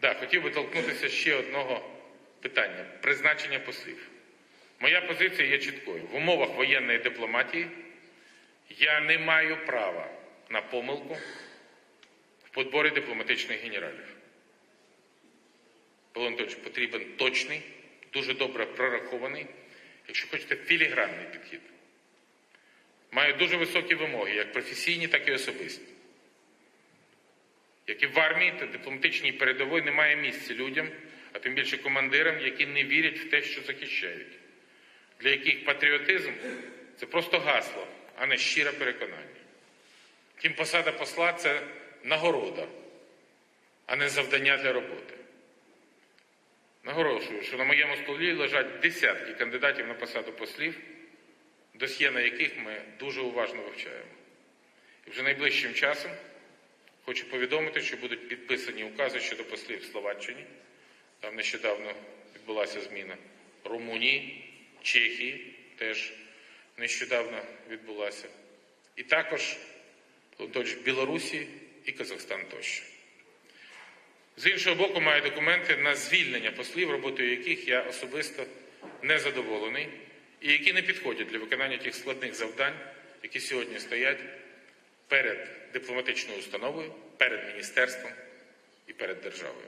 Да, хотів би торкнутися ще одного питання призначення послів. Моя позиція є чіткою. В умовах воєнної дипломатії я не маю права на помилку в подборі дипломатичних генералів. Павло Анатольович, потрібен точний, дуже добре прорахований, якщо хочете, філігранний підхід. Маю дуже високі вимоги, як професійні, так і особисті. Як і в армії та дипломатичній передовій немає місця людям, а тим більше командирам, які не вірять в те, що захищають, для яких патріотизм це просто гасло, а не щире переконання. Тим посада посла це нагорода, а не завдання для роботи. Наголошую, що на моєму столі лежать десятки кандидатів на посаду послів, досьє на яких ми дуже уважно вивчаємо. І вже найближчим часом хочу повідомити, що будуть підписані укази щодо послів Словаччині. Там нещодавно відбулася зміна Румунії, Чехії теж нещодавно відбулася. І також Білорусі і Казахстан тощо. З іншого боку, маю документи на звільнення послів, роботою яких я особисто не задоволений, і які не підходять для виконання тих складних завдань, які сьогодні стоять перед дипломатичною установою, перед міністерством і перед державою.